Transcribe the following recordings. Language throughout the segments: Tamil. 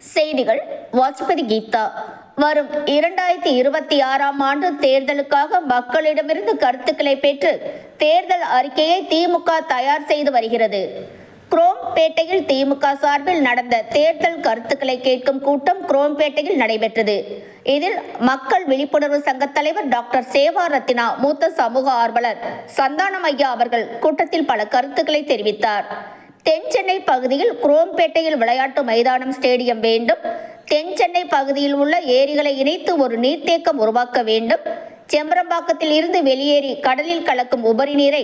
செய்திகள் வாஜ்பதி கீதா. வரும் இரண்டாயிரத்தி இருபத்தி ஆறாம் ஆண்டு தேர்தலுக்காக மக்களிடமிருந்து கருத்துக்களை பெற்று தேர்தல் அறிக்கையை திமுக தயார் செய்து வருகிறது. குரோம்பேட்டையில் திமுக சார்பில் நடந்த தேர்தல் கருத்துக்களை கேட்கும் கூட்டம் குரோம்பேட்டையில் நடைபெற்றது. இதில் மக்கள் விழிப்புணர்வு சங்க தலைவர் டாக்டர் சேவா ரத்தினா மூத்த சமூக ஆர்வலர் சந்தானம் ஐயா அவர்கள் கூட்டத்தில் பல கருத்துக்களை தெரிவித்தார். தென் சென்னை பகுதியில் குரோம்பேட்டையில் விளையாட்டு மைதானம் ஸ்டேடியம் வேண்டும். தென் சென்னை பகுதியில் உள்ள ஏரிகளை இணைத்து ஒரு நீர்த்தேக்கம் உருவாக்க வேண்டும். செம்பரம்பாக்கத்தில் இருந்து வெளியேறி கடலில் கலக்கும் உபரி நீரை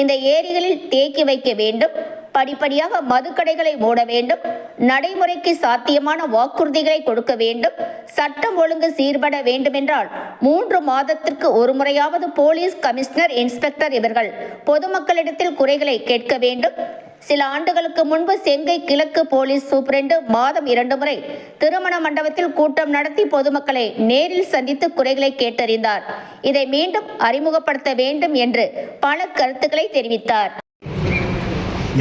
இந்த ஏரிகளில் தேக்கி வைக்க வேண்டும். படிப்படியாக மதுக்கடைகளை மூட வேண்டும். நடைமுறைக்கு சாத்தியமான வாக்குறுதிகளை கொடுக்க வேண்டும். சட்டம் ஒழுங்கு சீர்பட வேண்டுமென்றால் மூன்று மாதத்திற்கு ஒரு முறையாவது போலீஸ் கமிஷனர் இன்ஸ்பெக்டர் இவர்கள் பொதுமக்களிடத்தில் குறைகளை கேட்க வேண்டும். சில ஆண்டுகளுக்கு முன்பு செங்கை கிழக்கு போலீஸ் சூப்பரண்டு மாதம் இரண்டு முறை திருமண மண்டபத்தில் கூட்டம் நடத்தி பொதுமக்களை நேரில் சந்தித்து குறைகளை கேட்டறிந்தார். இதை மீண்டும் அறிமுகப்படுத்த வேண்டும் என்று பல கருத்துக்களை தெரிவித்தார்.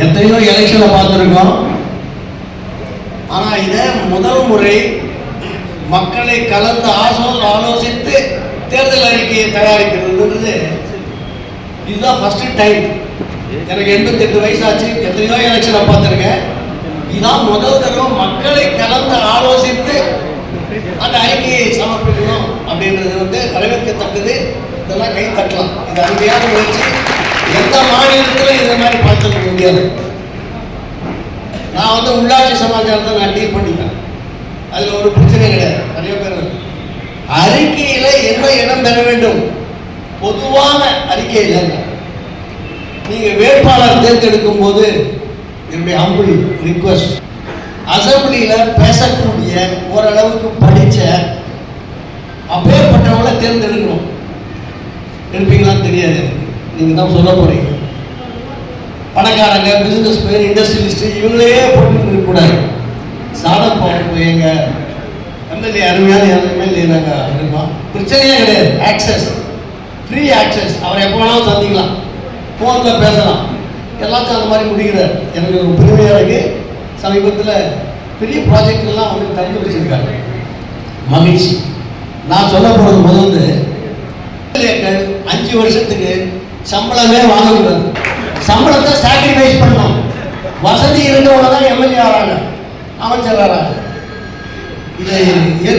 எத்தனையோ எலெக்ஷனை பார்த்துருக்கோம். ஆனால் இதை முதல் முறை மக்களை கலந்து ஆசோதனை ஆலோசித்து தேர்தல் அறிக்கையை தயாரிக்கிறதுன்றது இதுதான் ஃபஸ்ட்டு டைம் எனக்கு எண்பத்தெட்டு வயசாச்சு. எத்தனையோ எலெக்ஷனை பார்த்துருக்கேன். இதான் முதல் தடவை மக்களை கலந்து ஆலோசித்து அந்த அறிக்கையை சமர்ப்பிக்கணும் அப்படின்றது வந்து வரவேற்கத்தக்கது. இதெல்லாம் கை தட்டலாம். இது அருமையான முயற்சி. எந்த மாநிலத்திலும் இந்த மாதிரி பார்த்துக்க முடியாது நான் வந்து உள்ளாட்சி சமாச்சாரத்தை நான் டீல் பண்ணிப்பேன். அதில் ஒரு பிரச்சனை கிடையாது. நிறைய பேர் அறிக்கையில் என்ன இடம் பெற வேண்டும்? பொதுவான அறிக்கையில் நீங்க வேட்பாளர் தேர்ந்தெடுக்கும் போது என்னுடைய அம்புலி ரிக்வஸ்ட் அசம்பிளியில் பேசக்கூடிய ஓரளவுக்கு படித்த அப்பேற்பட்டவங்கள தேர்ந்தெடுக்கணும் எடுப்பீங்களான்னு தெரியாது எனக்கு. நீங்க தான் சொல்ல போறீங்க. பணக்காரங்க பிசினஸ் பேர் இண்டஸ்ட்ரியலிஸ்ட் இவங்களே போட்டு இருக்கக்கூடாது சாதம் போக எங்க எம்எல்ஏ அருமையான எம்எல்ஏ நாங்கள் இருக்கோம். பிரச்சனையே கிடையாது. ஆக்சஸ் ஃப்ரீ ஆக்சஸ் அவர் எப்போ வேணாலும் சந்திக்கலாம். ஃபோனில் பேசலாம். எல்லாத்தையும் அந்த மாதிரி முடிக்கிறார் எனக்கு ஒரு பெருமையாக இருக்குது சமீபத்தில் பெரிய ப்ராஜெக்ட் எல்லாம் வந்து வச்சுருக்காங்க. மகிழ்ச்சி. நான் சொல்ல போகிறது முதல்ந்து எம்எல்ஏக்கள் அஞ்சு வருஷத்துக்கு சம்பளமே வாங்கக்கூடாது. சம்பளத்தை சாக்ரிஃபைஸ் பண்ணணும். வசதி இருந்தவங்க தான் எம்எல்ஏ ஆறாங்க. அமைச்சர் ஆறாங்க. இதை